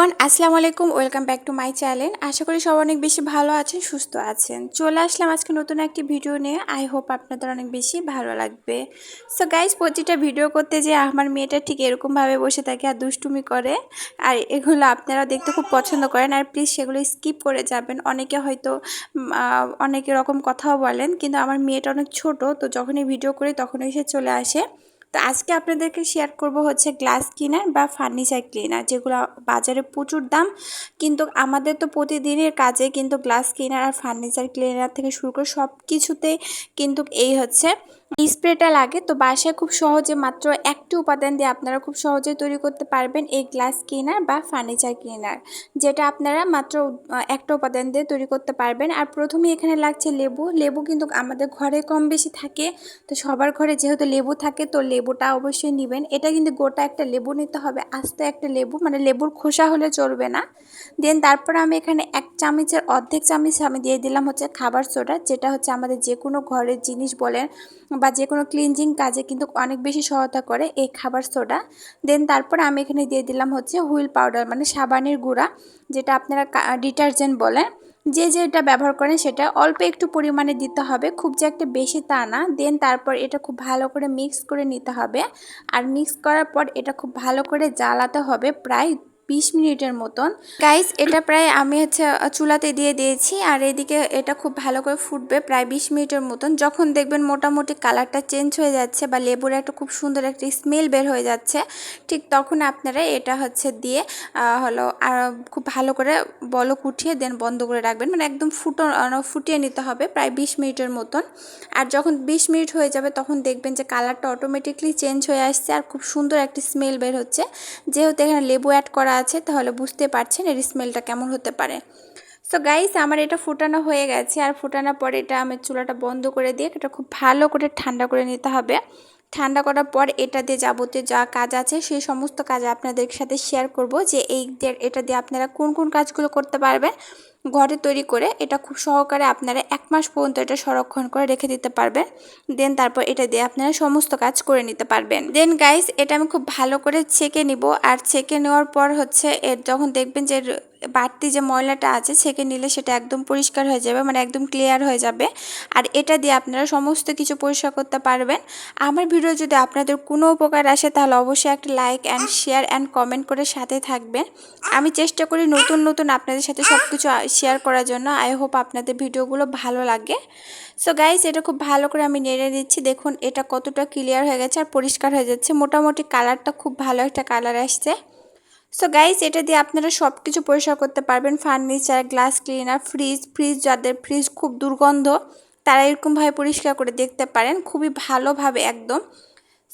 Everyone, আসসালামু আলাইকুম, welcome back to my channel. আশা করি সব অনেক বেশি ভালো আছেন, সুস্থ আছেন। চলে আসলাম আজকে নতুন একটি ভিডিও নিয়ে। আই হোপ আপনাদের অনেক বেশি ভালো লাগবে। সো গাইজ প্রতিটা ভিডিও করতে যে আমার মেয়েটা ঠিক এরকমভাবে বসে থাকে আর দুষ্টুমি করে। আর এগুলো আপনারা দেখতে খুব পছন্দ করেন। আর প্লিজ সেগুলো স্কিপ করে যাবেন। অনেকে হয়তো অনেক রকম কথাও বলেন, কিন্তু আমার মেয়েটা অনেক ছোট, তো যখনই ভিডিও করি তখনই সে চলে আসে। তো আজকে আপনাদেরকে শেয়ার করব হচ্ছে গ্লাস ক্লিনার বা ফার্নিচার ক্লিনার যেগুলো বাজারে প্রচুর দাম। কিন্তু আমাদের তো প্রতিদিনের কাজে কিন্তু গ্লাস ক্লিনার আর ফার্নিচার ক্লিনার থেকে শুরু করে সব কিছুতে কিন্তু এই হচ্ছে স্প্রেটা লাগে, তো বাসায় খুব সহজে মাত্র একটি উপাদান দিয়ে আপনারা খুব সহজে তৈরি করতে পারবেন এই গ্লাস ক্লিনার বা ফার্নিচার ক্লিনার, যেটা আপনারা মাত্র একটা উপাদান দিয়ে তৈরি করতে পারবেন। আর প্রথমে এখানে লাগছে লেবু লেবু কিন্তু আমাদের ঘরে কম বেশি থাকে, তো সবার ঘরে যেহেতু লেবু থাকে, তো লেবুটা অবশ্যই নেবেন। এটা কিন্তু গোটা একটা লেবু নিতে হবে, আস্তে একটা লেবু মানে লেবুর খোসা হলে চলবে না। দেন তারপর আমি এখানে এক চামচের অর্ধেক চামচ আমি দিয়ে দিলাম হচ্ছে খাবার সোডা, যেটা হচ্ছে আমাদের যে কোনো ঘরের জিনিস বলেন বা যে কোনো ক্লিনজিং কাজে কিন্তু অনেক বেশি সহায়তা করে এই খাবার সোডা দেন তারপর আমি এখানে দিয়ে দিলাম হচ্ছে হুইল পাউডার মানে সাবানের গুঁড়া, যেটা আপনারা ডিটারজেন্ট বলেন যে যেটা ব্যবহার করেন সেটা অল্প একটু পরিমাণে দিতে হবে, খুব যে একটা বেশি তা না। দেন তারপর এটা খুব ভালো করে মিক্স করে নিতে হবে। আর মিক্স করার পর এটা খুব ভালো করে জ্বালাতে হবে প্রায় বিশ মিনিটের মতন। গাইস এটা প্রায় আমি হচ্ছে চুলাতে দিয়ে দিয়েছি। আর এদিকে এটা খুব ভালো করে ফুটবে প্রায় বিশ মিনিটের মতন। যখন দেখবেন মোটামুটি কালারটা চেঞ্জ হয়ে যাচ্ছে বা লেবুর একটা খুব সুন্দর একটা স্মেল বের হয়ে যাচ্ছে, ঠিক তখন আপনারা এটা হচ্ছে দিয়ে হলো আর খুব ভালো করে বলো কুঠিয়ে দেন, বন্ধ করে রাখবেন। মানে একদম ফুটো ফুটিয়ে নিতে হবে প্রায় বিশ মিনিটের মতন। আর যখন বিশ মিনিট হয়ে যাবে, তখন দেখবেন যে কালারটা অটোমেটিকলি চেঞ্জ হয়ে আসছে আর খুব সুন্দর একটি স্মেল বের হচ্ছে। যেহেতু এখানে লেবু অ্যাড করা আছে, তাহলে বুঝতে পারছেন এর স্মেলটা কেমন হতে পারে। সো গাইস আমার এটা ফুটানো হয়ে গেছে, আর ফুটানোর পরে এটা আমি চুলাটা বন্ধ করে দিয়ে এটা খুব ভালো করে ঠান্ডা করে নিতে হবে। ঠান্ডা করার পর এটা দিয়ে যাবতীয় যা কাজ আছে, সেই সমস্ত কাজ আপনাদের সাথে শেয়ার করব যে এই এটা দিয়ে আপনারা কোন কোন কাজগুলো করতে পারবেন। ঘরে তৈরি করে এটা খুব সহকারে আপনারা এক মাস পর্যন্ত এটা সংরক্ষণ করে রেখে দিতে পারবেন। দেন তারপর এটা দিয়ে আপনারা সমস্ত কাজ করে নিতে পারবেন। দেন গাইস এটা আমি খুব ভালো করে ছেঁকে নিব। আর ছেঁকে নেওয়ার পর হচ্ছে এর যখন দেখবেন যে বাড়তি যে ময়লাটা আছে, ছেঁকে নিলে সেটা একদম পরিষ্কার হয়ে যাবে মানে একদম ক্লিয়ার হয়ে যাবে। আর এটা দিয়ে আপনারা সমস্ত কিছু পরিষ্কার করতে পারবেন। আমার ভিডিও যদি আপনাদের কোনো উপকার আসে, তাহলে অবশ্যই একটা like and share and comment করে সাথে থাকবেন। আমি চেষ্টা করি নতুন নতুন আপনাদের সাথে সব কিছু শেয়ার করার জন্য আই হোপ আপনাদের ভিডিওগুলো ভালো লাগে। সো গাইস এটা খুব ভালো করে আমি নেড়ে দিচ্ছি। দেখুন, এটা কতটা ক্লিয়ার হয়ে গেছে আর পরিষ্কার হয়ে যাচ্ছে। মোটামুটি কালারটা খুব ভালো একটা কালার আসছে। সো গাইস এটা দিয়ে আপনারা সব কিছু পরিষ্কার করতে পারবেন। Furniture glass cleaner fridge fridge যাদের ফ্রিজ খুব দুর্গন্ধ, তারা এরকমভাবে পরিষ্কার করে দেখতে পারেন। খুবই ভালোভাবে একদম।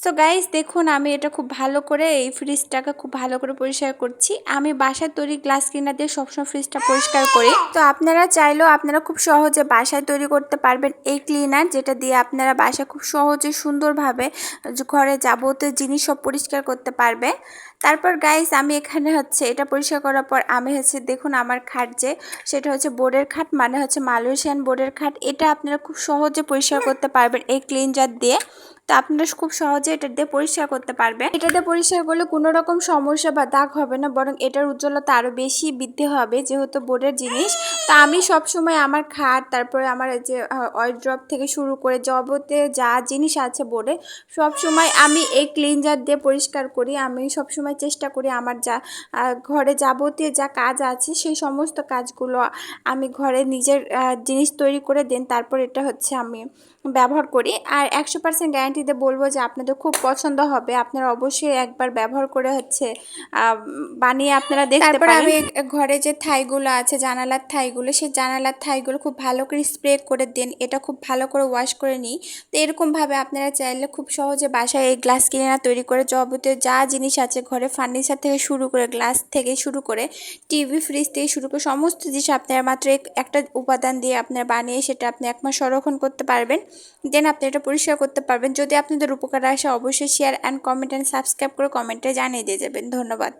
সো গাইস দেখুন, আমি এটা খুব ভালো করে এই ফ্রিজটাকে খুব ভালো করে পরিষ্কার করছি। আমি বাসায় তৈরি গ্লাস ক্লিনার দিয়ে সবসময় ফ্রিজটা পরিষ্কার করি। তো আপনারা চাইলেও আপনারা খুব সহজে বাসায় তৈরি করতে পারবেন এই ক্লিনার যেটা দিয়ে আপনারা বাসায় খুব সহজে সুন্দরভাবে ঘরে যাবতীয় জিনিস সব পরিষ্কার করতে পারবে। তারপর গাইস আমি এখানে হচ্ছে এটা পরিষ্কার করার পর আমি হচ্ছে দেখুন আমার খাট যে, সেটা হচ্ছে বোর্ডের খাট মানে হচ্ছে মালয়েশিয়ান বোর্ডের খাট। এটা আপনারা খুব সহজে পরিষ্কার করতে পারবেন এই ক্লিনজার দিয়ে। তো আপনারা খুব সহজে এটা দিয়ে পরিষ্কার করতে পারবেন। এটা দিয়ে পরিষ্কার করলে কোনো রকম সমস্যা বা দাগ হবে না, বরং এটার উজ্জ্বলতা আরও বেশি বৃদ্ধি হবে যেহেতু বোর্ডের জিনিস। তা আমি সব সময় আমার খাট, তারপরে আমার যে ড্রপ থেকে শুরু করে জবতে যা জিনিস আছে বোর্ডে সব সময় আমি এই ক্লিনজার দিয়ে পরিষ্কার করি। আমি সব সময় চেষ্টা করি আমার যা ঘরে যাবতীয় যা কাজ আছে সেই সমস্ত কাজগুলো আমি ঘরে নিজের জিনিস তৈরি করে দেন, তারপর এটা হচ্ছে আমি ব্যবহার করি। আর একশো পার্সেন্ট গ্যারান্টিতে বলব যে আপনাদের খুব পছন্দ হবে। আপনারা অবশ্যই একবার ব্যবহার করে হচ্ছে বানিয়ে আপনারা দেখতে পারেন। আমি ঘরে যে থাইগুলো আছে জানালার থাইগুলো সেই জানালার থাইগুলো খুব ভালো করে স্প্রে করে দেন। এটা খুব ভালো করে ওয়াশ করে নিই। তো এরকমভাবে আপনারা চাইলে খুব সহজে বাসায় এই গ্লাস কিনে তৈরি করে যাবতীয় যা জিনিস আছে ঘরে ফার্নিচার থেকে শুরু করে গ্লাস থেকে শুরু করে টিভি ফ্রিজ থেকে শুরু করে সমস্ত জিনিস আপনারা মাত্র একটা উপাদান দিয়ে আপনারা বানিয়ে সেটা আপনি এক মাস সংরক্ষণ করতে পারবেন। দেন আপনি এটা পরিষ্কার করতে পারবেন। যদি আপনাদের উপকার আসে, অবশ্যই share and comment and subscribe করে কমেন্টে জানিয়ে দিয়ে যাবেন। ধন্যবাদ।